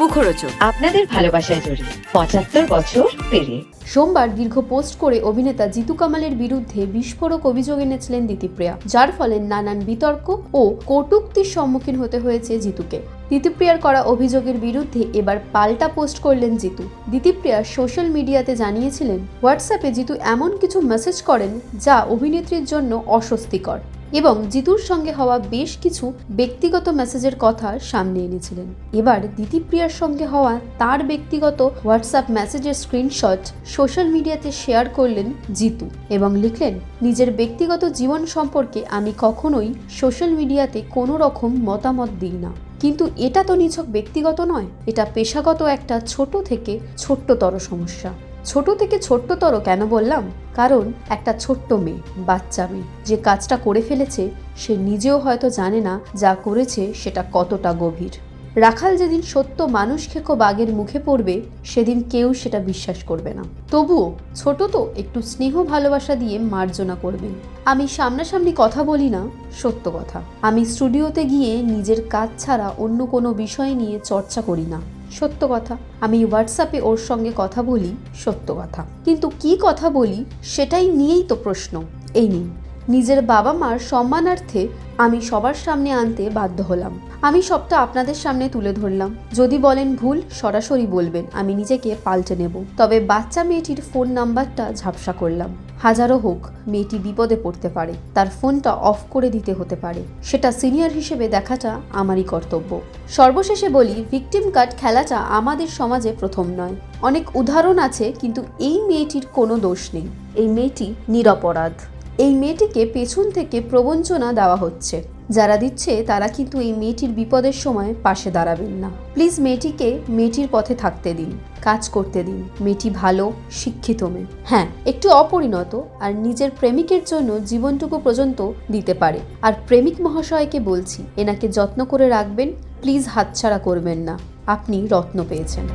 মুখরোচক। আপনাদের ভালোবাসায় জড়িয়ে পঁচাত্তর বছর পেরিয়ে। সোমবার দীর্ঘ পোস্ট করে অভিনেতা জিতু কামালের বিরুদ্ধে বিস্ফোরক অভিযোগ এনেছিলেন দিতিপ্রিয়া যার ফলে নানান বিতর্ক ও কটূক্তির সম্মুখীন হতে হয়েছে জিতুকে। দিতিপ্রিয়ার করা অভিযোগের বিরুদ্ধে এবার পাল্টা পোস্ট করলেন জিতু। দিতিপ্রিয়া সোশ্যাল মিডিয়াতে জানিয়েছিলেন হোয়াটসঅ্যাপে জিতু এমন কিছু মেসেজ করেন যা অভিনেত্রীর জন্য অস্বস্তিকর। এবং জিতুর সঙ্গে হওয়া বেশ কিছু ব্যক্তিগত মেসেজের কথা সামনে এনেছিলেন। এবার দিতিপ্রিয়ার সঙ্গে হওয়া তার ব্যক্তিগত হোয়াটসঅ্যাপ মেসেজের স্ক্রিনশট সোশ্যাল মিডিয়াতে শেয়ার করলেন জিতু এবং লিখলেন, নিজের ব্যক্তিগত জীবন সম্পর্কে আমি কখনোই সোশ্যাল মিডিয়াতে কোনো রকম মতামত দিই না। কিন্তু এটা তো নিছক ব্যক্তিগত নয়, এটা পেশাগত একটা ছোট থেকে ছোট্টতর সমস্যা। ছোট থেকে ছোট্টতর কেন বললাম? কারণ একটা ছোট্ট মেয়ে, বাচ্চা মেয়ে। যে কাজটা করে ফেলেছে, সে নিজেও হয়তো জানে না যা করেছে সেটা কতটা গভীর। রাখাল যেদিন সত্য মানুষ খেকো বাঘের মুখে পড়বে, সেদিন কেউ সেটা বিশ্বাস করবে না। তবুও ছোট তো একটু স্নেহ ভালোবাসা দিয়ে মার্জনা করবেন আমি সামনাসামনি কথা বলি না, সত্য কথা। আমি স্টুডিওতে গিয়ে নিজের কাজ ছাড়া অন্য কোনো বিষয় নিয়ে চর্চা করি না। সত্য কথা। আমি হোয়াটসঅ্যাপে ওর সঙ্গে কথা বলি সত্য কথা। কিন্তু কি কথা বলি, সেটাই নিয়েই তো প্রশ্ন। এই নিন। নিজের বাবা মার সম্মানার্থে আমি সবার সামনে আনতে বাধ্য হলাম। আমি সবটা আপনাদের সামনে তুলে ধরলাম। যদি বলেন ভুল, সরাসরি বলবেন, আমি নিজেকে পাল্টে নেব। তবে বাচ্চা মেয়েটির ফোন নাম্বারটা ঝাপসা করলাম। হাজারো হোক, মেয়েটি বিপদে পড়তে পারে। তার ফোনটা অফ করে দিতে হতে পারে। সেটা সিনিয়র হিসেবে দেখাটা আমারই কর্তব্য। সর্বশেষে বলি, ভিকটিম কার্ড খেলাটা আমাদের সমাজে প্রথম নয়। অনেক উদাহরণ আছে, কিন্তু এই মেয়েটির কোনো দোষ নেই। এই মেয়েটি নিরপরাধ। এই মেয়েটিকে পেছন থেকে প্রবঞ্চনা দেওয়া হচ্ছে। যারা দিচ্ছে, তারা কিন্তু এই মেয়েটির বিপদের সময় পাশে দাঁড়াবেন না। প্লিজ মেয়েটিকে মেয়েটির পথে থাকতে দিন, কাজ করতে দিন। মেয়েটি ভালো, শিক্ষিত মেয়ে। হ্যাঁ একটু অপরিণত আর নিজের প্রেমিকের জন্য জীবনটুকু পর্যন্ত দিতে পারে। আর প্রেমিক মহাশয়কে বলছি, এনাকে যত্ন করে রাখবেন, প্লিজ হাতছাড়া করবেন না। আপনি রত্ন পেয়েছেন।